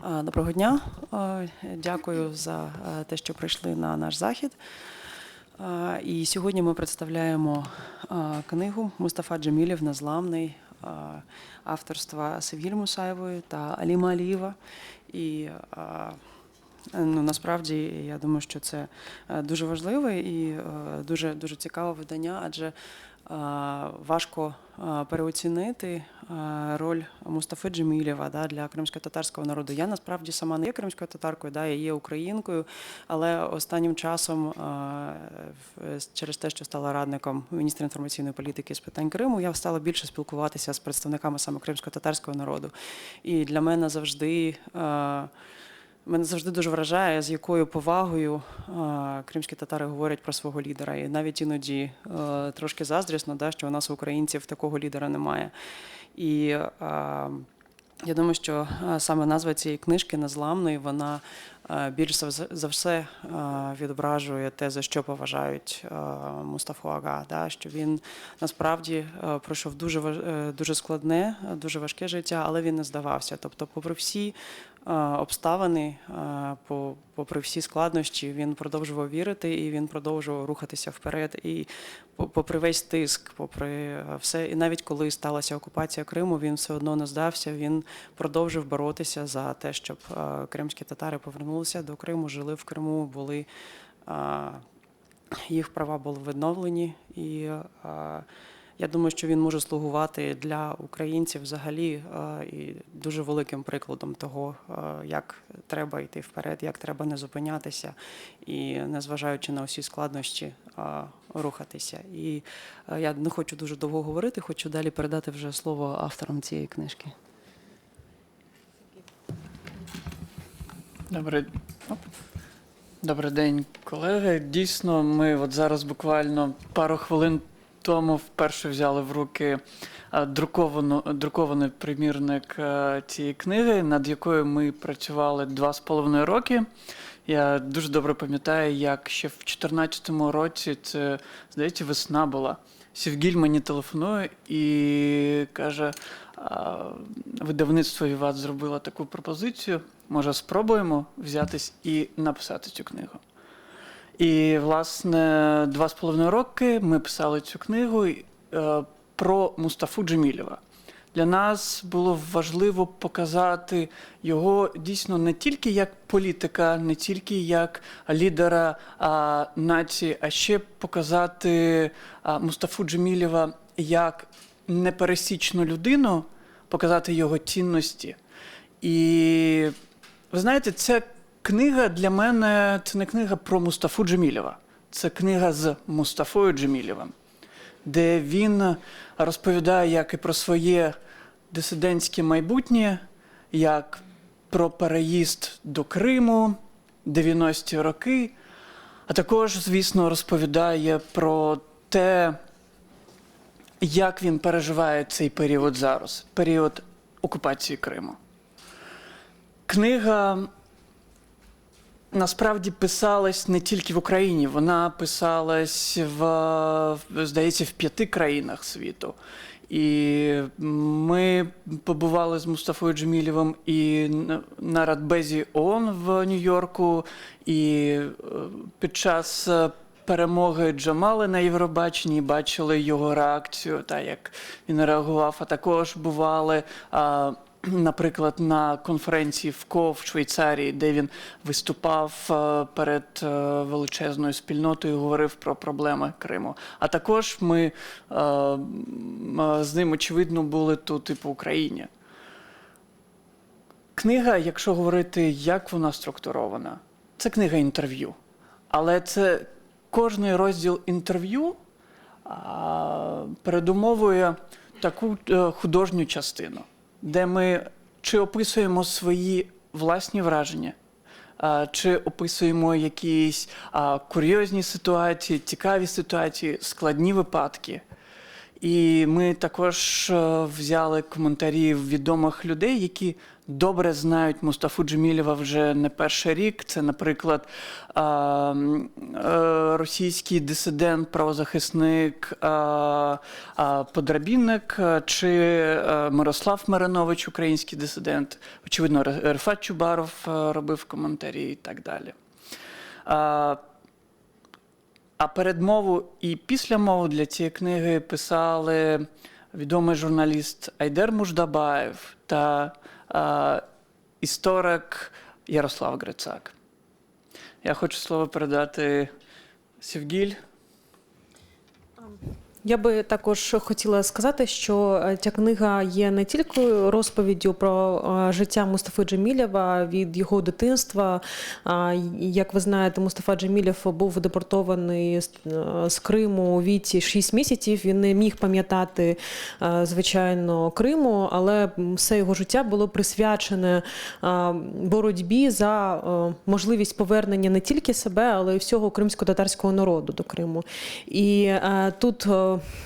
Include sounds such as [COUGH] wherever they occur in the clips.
А, Доброго дня. Дякую за е, те, що прийшли на наш захід. І сьогодні ми представляємо книгу Мустафа Джемілів Незламний авторства Севгіль Мусаєвої та Аліма Алієва. І Ну, насправді я думаю, що це е, дуже важливе і е, дуже дуже цікаве видання, адже е, важко е, переоцінити е, роль Мустафи Джемілєва да, для кримсько-татарського народу. Я насправді сама не є кримською татаркою, да, я є українкою, але останнім часом, е, через те, що стала радником міністра інформаційної політики з питань Криму, я стала більше спілкуватися з представниками саме кримсько-татарського народу. І для мене завжди. Мене завжди дуже вражає, з якою повагою а, кримські татари говорять про свого лідера. І навіть іноді е, трошки заздрісно, да, що у нас, українців, такого лідера немає. І а, я думаю, що саме назва цієї книжки незламної, вона а, більш за все а, відображує те, за що поважають а, Мустафу Ага. Да, що він насправді е, пройшов дуже е, дуже складне, дуже важке життя, але він не здавався. Тобто, попри всі обставини, е, попри всі складнощі, він продовжував вірити і він продовжував рухатися вперед. І по- попри весь тиск, попри е, все, і навіть коли сталася окупація Криму, він все одно не здався. Він продовжив боротися за те, щоб е, кримські татари повернулися до Криму, жили в Криму, були. е, їх права були відновлені, і е, я думаю, що він може слугувати для українців взагалі е, і дуже великим прикладом того, е, як треба йти вперед, як треба не зупинятися і, незважаючи на усі складнощі, е, рухатися. І я не хочу дуже довго говорити, хочу далі передати вже слово авторам цієї книжки. Добрий, оп. Добрий день, колеги. Дійсно, ми от зараз буквально пару хвилин тому вперше взяли в руки е, друковану, друкований примірник е, цієї книги, над якою ми працювали два з половиною роки. Я дуже добре пам'ятаю, як ще в 2014 році це, здається, весна була. Сівгіль мені телефонує і каже: видавництво Віват зробило таку пропозицію. Може, спробуємо взятись і написати цю книгу. І, власне, два з половиною роки ми писали цю книгу е, про Мустафу Джемілєва. Для нас було важливо показати його дійсно не тільки як політика, не тільки як лідера а, нації, а ще показати а, Мустафу Джемілєва як непересічну людину, показати його цінності. І ви знаєте, ця книга для мене це не книга про Мустафу Джемілєва, це книга з Мустафою Джемілєвим, де він розповідає як і про своє дисидентське майбутнє, як про переїзд до Криму 90-ті роки, а також, звісно, розповідає про те, як він переживає цей період зараз, період окупації Криму. Книга насправді писалась не тільки в Україні, вона писалась в, здається, в п'яти країнах світу. І ми побували з Мустафою Джемілєвим і на- Радбезі ООН в Нью-Йорку, і е, під час е, перемоги Джамали на Євробаченні бачили його реакцію, та як він реагував, а також бували. Наприклад, на конференції в КО в Швейцарії, де він виступав е, перед е, величезною спільнотою, говорив про проблеми Криму. А також ми е, з ним, очевидно, були тут і по Україні. Книга, якщо говорити, як вона структурована, це книга інтерв'ю. Але це кожний розділ інтерв'ю передумовує таку художню частину, де ми чи описуємо свої власні враження, чи описуємо якісь курйозні ситуації, цікаві ситуації, складні випадки. І ми також е, взяли коментарі відомих людей, які добре знають Мустафу Джемілєва вже не перший рік. Це, наприклад, е, російський дисидент, правозахисник, подрабінник е, чи е, Мирослав Маринович, український дисидент. Очевидно, Ре- Рефат Чубаров робив коментарі і так далі. А, передмову і післямову для цієї книги писали відомий журналіст Айдер Муждабаєв та історик Ярослав Грицак. Я хочу слово передати Сівгіль. Я би також хотіла сказати, що е, ця книга є не тільки розповіддю про е, життя Мустафи Джемілєва від його дитинства. Як ви знаєте, Мустафа Джемілєв був депортований з, е, Криму у віці 6 місяців. Він не міг пам'ятати, звичайно, Криму, але все його життя було присвячене боротьбі за можливість повернення не тільки себе, але й всього кримсько-татарського народу до Криму. І тут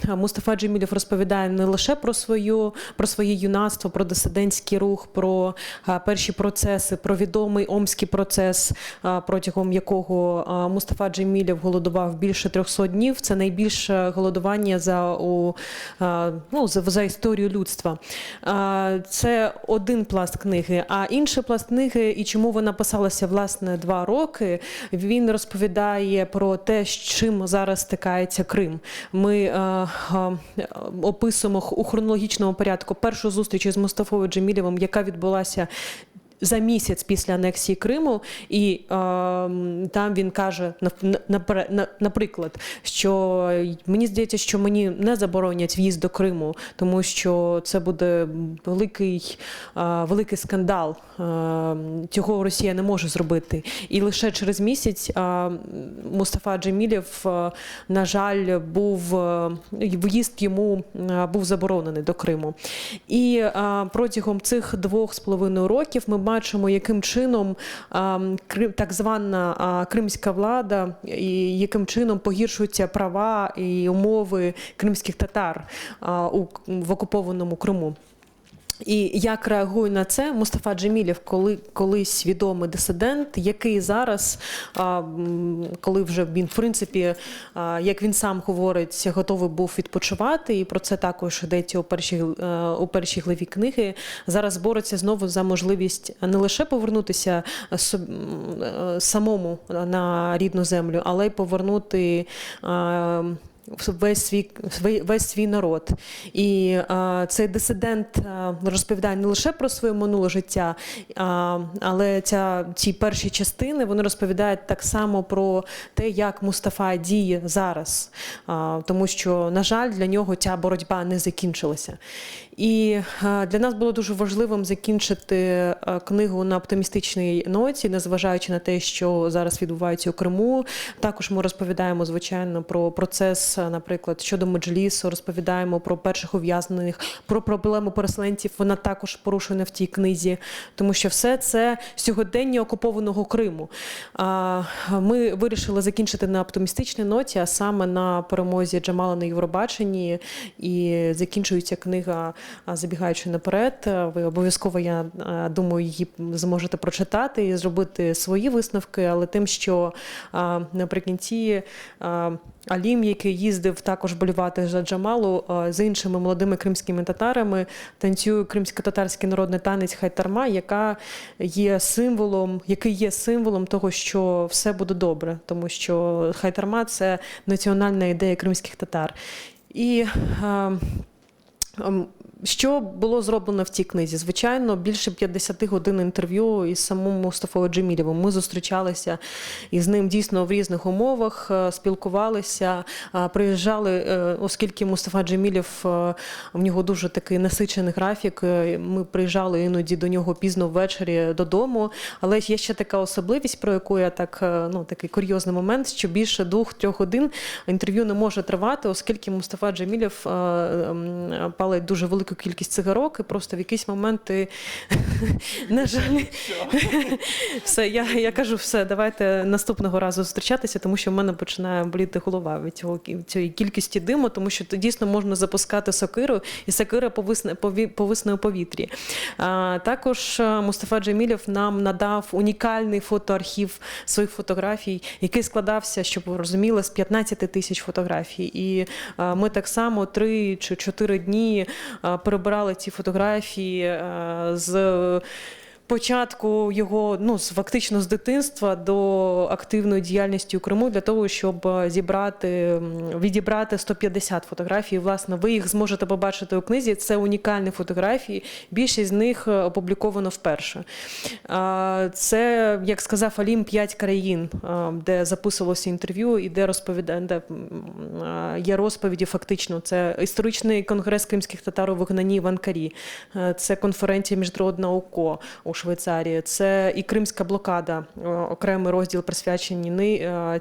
е, Мустафа Джемілєв розповідає не лише про свою про своє юнацтво, про дисидентський рух, про е, перші процеси, про відомий омський процес, е, протягом якого Мустафа Джемілєв голодував більше 300 днів. Це найбільше голодування за у ну за, історію людства. Це один пласт книги. А інший пласт книги, і чому вона писалася власне два роки. Він розповідає про те, з чим зараз стикається Крим. Ми описуємо у хронологічному порядку першу зустріч із Мустафою Джемілєвим, яка відбулася. За місяць після анексії Криму, і е, там він каже нап- наприклад, що мені здається, що мені не заборонять в'їзд до Криму, тому що це буде великий, е, великий скандал. Е, цього Росія не може зробити. І лише через місяць е, Мустафа Джемілєв, е, на жаль, був е, в'їзд йому е, був заборонений до Криму. І е, протягом цих двох з половиною років ми бачимо, яким чином Крим- так звана кримська влада і яким чином погіршуються права і умови кримських татар в окупованому Криму. І як реагує на це Мустафа Джемілєв, коли колись відомий дисидент, який зараз, коли вже він, в принципі, як він сам говорить, готовий був відпочивати, і про це також йдеться у першій, е, у першій главі книги. Зараз бореться знову за можливість не лише повернутися е, самому на рідну землю, але й повернути. Весь свій весь свій народ, і а, цей дисидент а, розповідає не лише про своє минуле життя, а, але ця ці перші частини вони розповідають так само про те, як Мустафа діє зараз, а, тому що, на жаль, для нього ця боротьба не закінчилася. І е, для нас було дуже важливим закінчити е, книгу на оптимістичній ноті, незважаючи на те, що зараз відбувається у Криму. Також ми розповідаємо, звичайно, про процес, наприклад, щодо Меджлісу, розповідаємо про перших ув'язнених, про проблему переселенців. Вона також порушена в тій книзі, тому що все це сьогодення окупованого Криму. Ми вирішили закінчити на оптимістичній ноті, а саме на перемозі Джамала на Євробаченні. І закінчується книга, забігаючи наперед. Ви обов'язково, я думаю, її зможете прочитати і зробити свої висновки, але тим, що наприкінці. Алім, який їздив також болювати за Джамалу з іншими молодими кримськими татарами, танцює кримсько-татарський народний танець Хайтарма, яка є символом, який є символом того, що все буде добре, тому що Хайтарма це національна ідея кримських татар. І е, ем, що було зроблено в цій книзі? Звичайно, більше 50 годин інтерв'ю із самим Мустафою Джемілєвим. Ми зустрічалися із ним дійсно в різних умовах, е, спілкувалися, е, приїжджали, е, оскільки Мустафа Джемілєв в нього дуже такий насичений графік. Ми приїжджали іноді до нього пізно ввечері додому. Але є ще така особливість, про яку я так ну такий курйозний момент, що більше двох-трьох годин інтерв'ю не може тривати, оскільки Мустафа Джемілєв ем, палить дуже велику велику кількість цигарок, і просто в якийсь момент ти, [LAUGHS] на жаль, все, я, я кажу, все, давайте наступного разу зустрічатися, тому що в мене починає боліти голова від цього цієї кількості диму, тому що дійсно можна запускати сокиру, і сокира повисне пові- повисне у повітрі. А, також е, Мустафа Джемілєв нам надав унікальний фотоархів своїх фотографій, який складався, щоб ви розуміли, з 15 тисяч фотографій. І е, ми так само три чи чотири дні е, перебирали ці фотографії е, з. Початку його ну з- фактично з дитинства до активної діяльності у Криму для того, щоб е, зібрати відібрати 150 фотографій. Власне, ви їх зможете побачити у книзі. Це унікальні фотографії. Більшість з них е, опубліковано вперше. Це, як сказав Алім, п'ять країн, де записувалося інтерв'ю і де розповідає, де є розповіді. Фактично, це історичний конгрес кримських татар у вигнанні в Анкарі, Е, це конференція міжнародна ОКО у Швейцарії, це і Кримська блокада, е, окремий розділ присвячений ни- е,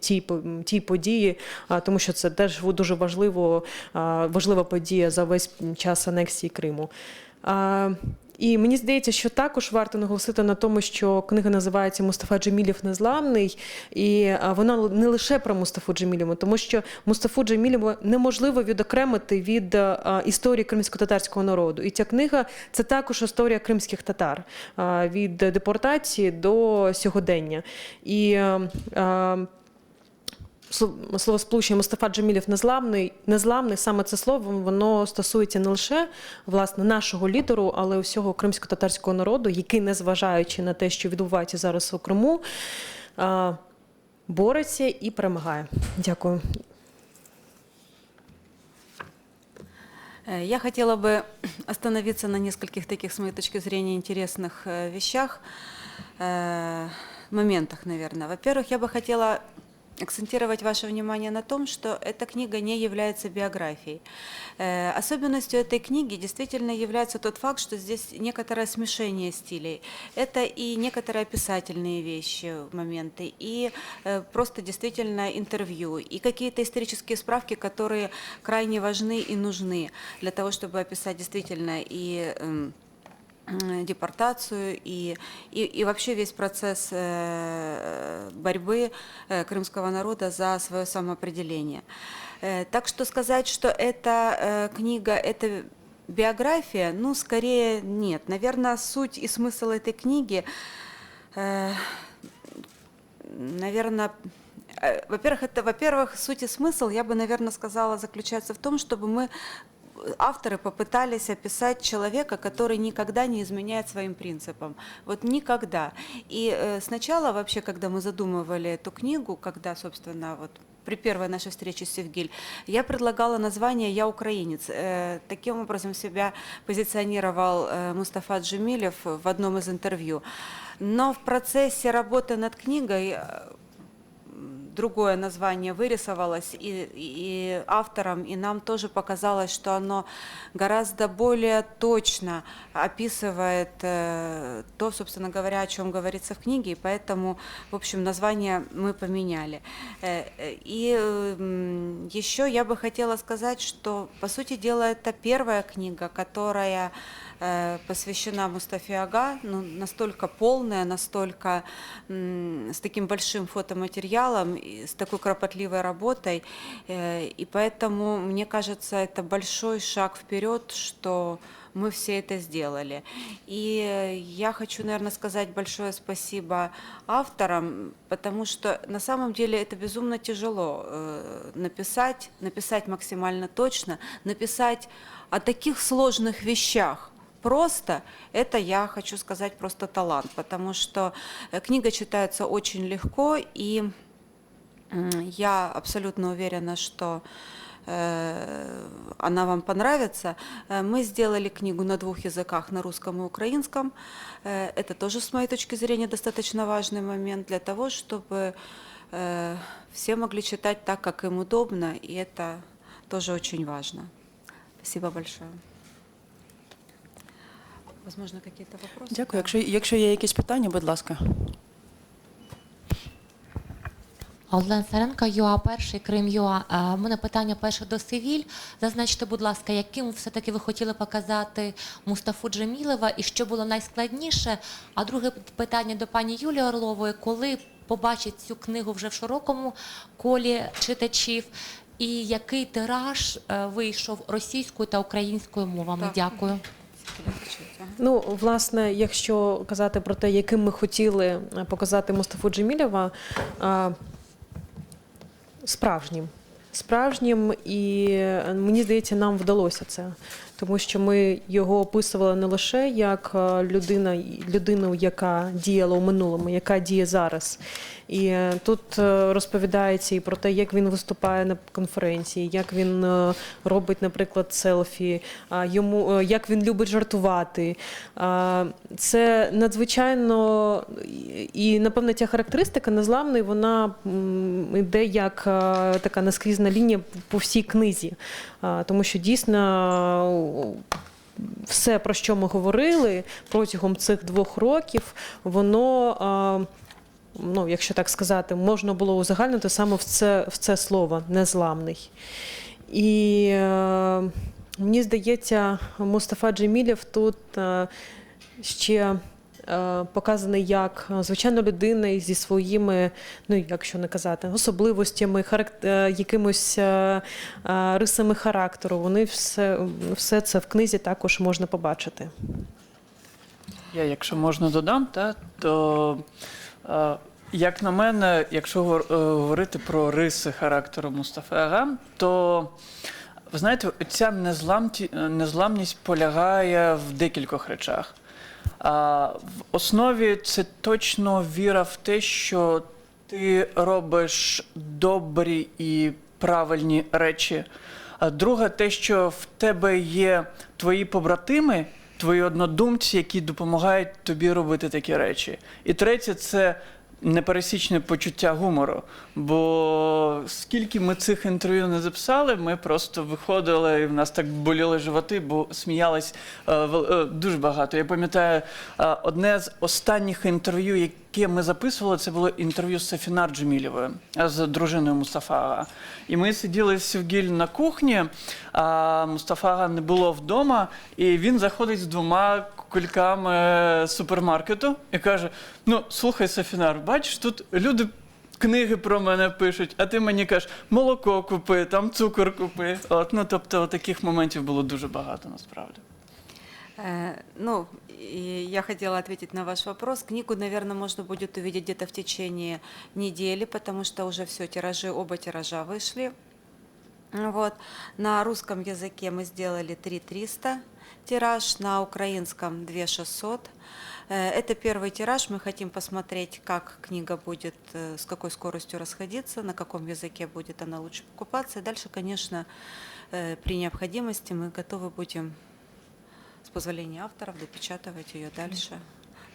цій, по- тій події, тому що це теж дуже важливо, важлива подія за весь час анексії Криму. І мені здається, що також варто наголосити на тому, що книга називається Мустафа Джемілєв Незламний, і вона не лише про Мустафу Джемілєва, тому що Мустафу Джемілєва неможливо відокремити від історії кримсько-татарського народу. І ця книга це також історія кримських татар від депортації до сьогодення. І словосполучення Мустафа Джемілєв незламний, незламний, саме це слово воно стосується не лише власне нашого лідеру, але усього кримсько-татарського народу, який, незважаючи на те, що відбувається зараз у Криму, а, бореться і перемагає. Дякую. Э, Я хотела бы остановиться на нескольких таких, с моей точки зрения, интересных э, вещах, э, моментах, наверное. Во-первых, я бы хотела акцентировать ваше внимание на том, что эта книга не является биографией. Э, Особенностью этой книги действительно является тот факт, что здесь некоторое смешение стилей. Это и некоторые описательные вещи, моменты, и э, просто действительно интервью, и какие-то исторические справки, которые крайне важны и нужны для того, чтобы описать действительно и эм, депортацию и, и, и вообще весь процесс э, борьбы э, крымского народа за свое самоопределение. Э, Так что сказать, что эта книга, это биография, ну, скорее нет. Наверное, суть и смысл этой книги, наверное, во-первых, это, во-первых, суть и смысл, я бы, наверное, сказала, заключается в том, чтобы мы авторы попытались описать человека, который никогда не изменяет своим принципам. Вот никогда. И э, сначала вообще, когда мы задумывали эту книгу, когда, собственно, вот при первой нашей встрече с Севгиль, я предлагала название «Я украинец». Э, Таким образом себя позиционировал э, Мустафа Джемилев в одном из интервью. Но в процессе работы над книгой э, другое название вырисовалось и, и авторам, и нам тоже показалось, что оно гораздо более точно описывает э, то, собственно говоря, о чем говорится в книге, и поэтому, в общем, название мы поменяли. Э, э, И м, еще я бы хотела сказать, что, по сути дела, это первая книга, которая э, посвящена Мустафе Ага, ну, настолько полная, настолько с таким большим фотоматериалом, с такой кропотливой работой. Э, И поэтому, мне кажется, это большой шаг вперед, что мы все это сделали. И э, я хочу, наверное, сказать большое спасибо авторам, потому что на самом деле это безумно тяжело э, написать, написать максимально точно, написать о таких сложных вещах, просто, это я хочу сказать просто талант, потому что э, книга читается очень легко, и я абсолютно уверена, что э, она вам понравится. Э, Мы сделали книгу на двух языках, на русском и украинском. Это тоже, с моей точки зрения, достаточно важный момент для того, чтобы все могли читать так, как им удобно, и это тоже очень важно. Спасибо большое. Возможно, какие-то вопросы? Дякую. Якщо, якщо є якісь питання, будь ласка. Олена Саренко, ЮА перший, Крим ЮА. Е, У мене питання перше до Сивіль. Зазначте, будь ласка, яким все-таки ви хотіли показати Мустафу Джемілева і що було найскладніше? А друге питання до пані Юлії Орлової, коли побачить цю книгу вже в широкому колі читачів, і який тираж е, вийшов російською та українською мовами? Так. Дякую. Ну, власне, якщо казати про те, яким ми хотіли е, показати Мустафу Джемілєва, справжнім. Справжнім, і е, мені здається, нам вдалося це, тому що ми його описували не лише як е, людина, людину, яка діяла у минулому, яка діє зараз. І е, тут е, розповідається і про те, як він виступає на конференції, як він робить, наприклад, селфі, йому як він любить жартувати. Це надзвичайно і- напевно, ця характеристика незламної, вона йде як така наскрізна лінія по всій книзі, тому що дійсно. Все, про що ми говорили протягом цих двох років, воно ну, якщо так сказати, можна було узагальнити саме в це, в це слово незламний. І е, мені здається, Мустафа Джемілєв тут е, ще показаний як е, звичайна людина зі своїми, ну якщо не казати, особливостями, харак- е, якимось е, е, рисами характеру. Вони все, все це в книзі також можна побачити. Я, якщо можна додам, та, то е, як на мене, якщо е, говорити про риси характеру Мустафи Ага, то ви знаєте, ця е, незламність полягає в декількох речах. В основі це точно віра в те, що ти робиш добрі і правильні речі. А друге, те, що в тебе є твої побратими, твої однодумці, які допомагають тобі робити такі речі. І третє, це непересічне почуття гумору. Бо скільки ми цих інтерв'ю не записали, ми просто виходили, і в нас так боліли животи, бо сміялись е, е, дуже багато. Я пам'ятаю, е, одне з останніх інтерв'ю, яке ми записували, це було інтерв'ю з Сафінар Джемілєвою, з дружиною Мустафа. І ми сиділи Сівгіль на кухні, а Мустафа не було вдома, і він заходить з двома кульками супермаркету і каже: Ну, слухай, Сафінар, бачиш, тут люди. Книги про мене пишуть, а ти мені кажеш, молоко купи, там цукор купи. От, ну, тобто, таких моментів було дуже багато насправді. Э, Ну, я хотела ответить на ваш вопрос. Книгу, наверное, можно будет увидеть где-то в течение недели, потому что уже все, тиражи, оба тиража вышли. Вот. На русском языке мы сделали 3300 тираж, на украинском 2600. Э, Это первый тираж. Мы хотим посмотреть, как книга будет, э, с какой скоростью расходиться, на каком языке будет она лучше покупаться. И дальше, конечно, э, при необходимости мы готовы будем с позволения авторов допечатывать ее дальше.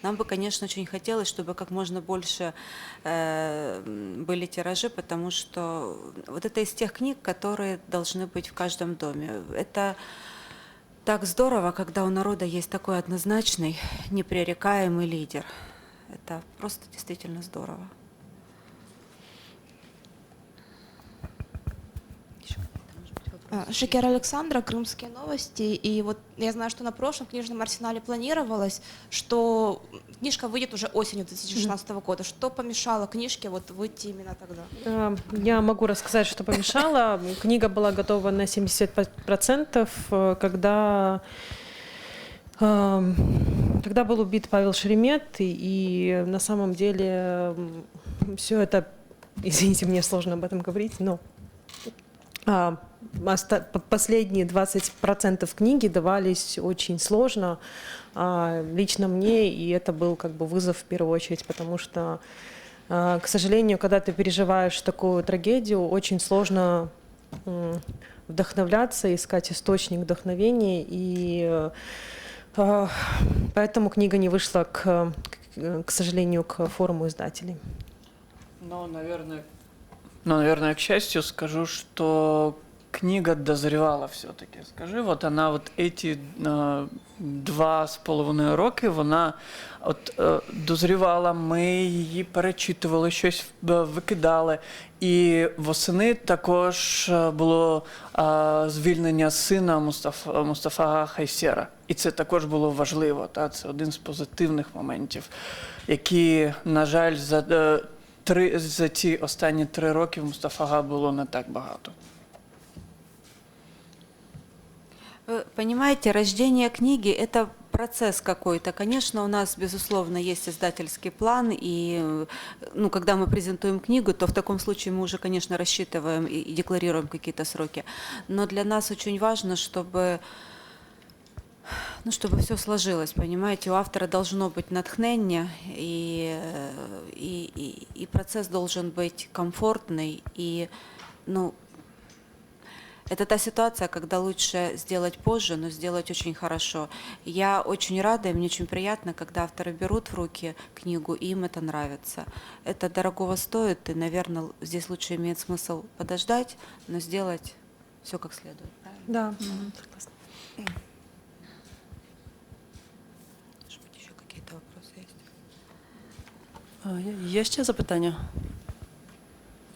Нам бы, конечно, очень хотелось, чтобы как можно больше э, были тиражи, потому что вот это из тех книг, которые должны быть в каждом доме. Это так здорово, когда у народа есть такой однозначный, непререкаемый лидер. Это просто действительно здорово. Шекер Александра, Крымские новости. И вот я знаю, что на прошлом книжном арсенале планировалось, что книжка выйдет уже осенью 2016 года. Что помешало книжке вот выйти именно тогда? Э, Я могу рассказать, что помешало. Книга была готова на 70%, э, когда эм, Тогда был убит Павел Шеремет, и, и на самом деле все это, [LAUGHS] извините, мне сложно об этом говорить, но последние 20% книги давались очень сложно а, лично мне, и это был как бы вызов в первую очередь, потому что, а, к сожалению, когда ты переживаешь такую трагедию, очень сложно вдохновляться, искать источник вдохновения, и а, поэтому книга не вышла, к, к- сожалению, к форуму издателей. Ну, наверное, ну, наверное, к счастью скажу, что книга дозревала все-таки. Скажи, вот она вот эти э, два з половиною роки, вона от е, дозрівала, ми її перечитували, щось е, викидали. І восени також е, було е, звільнення сина Мустафа, Мустафа Хайсера. І це також було важливо. Та? Це один з позитивних моментів, які, на жаль, за, е, три, за ці останні три роки в Мустафага було не так багато. Вы понимаете, рождение книги – это процесс какой-то. Конечно, у нас, безусловно, есть издательский план, и ну, когда мы презентуем книгу, то в таком случае мы уже, конечно, рассчитываем и декларируем какие-то сроки. Но для нас очень важно, чтобы ну, чтобы все сложилось, понимаете, у автора должно быть натхнение, и, и, и, и процесс должен быть комфортный, и, ну, это та ситуация, когда лучше сделать позже, но сделать очень хорошо. Я очень рада, и мне очень приятно, когда авторы берут в руки книгу, и им это нравится. Это дорогого стоит, и, наверное, здесь лучше имеет смысл подождать, но сделать все как следует. Правильно? Да, согласна. Є- ще запитання?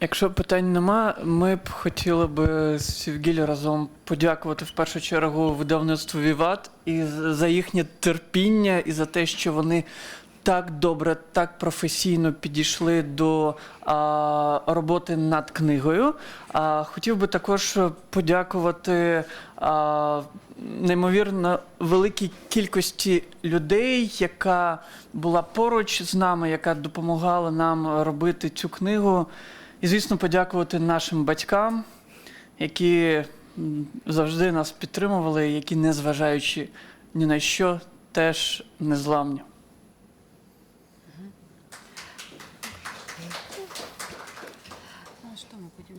Якщо питань нема, ми б хотіли би з Сівгілі разом подякувати в першу чергу видавництву Віват і за їхнє терпіння і за те, що вони так добре, так професійно підійшли до а, роботи над книгою. А, хотів би також подякувати а, неймовірно великій кількості людей, яка була поруч з нами, яка допомагала нам робити цю книгу. І, звісно, подякувати нашим батькам, які завжди нас підтримували, які, незважаючи ні на що, теж незламні.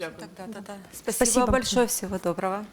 Ну, Так? Дякую. Да, да. Спасибо, Спасибо. большое, всего доброго.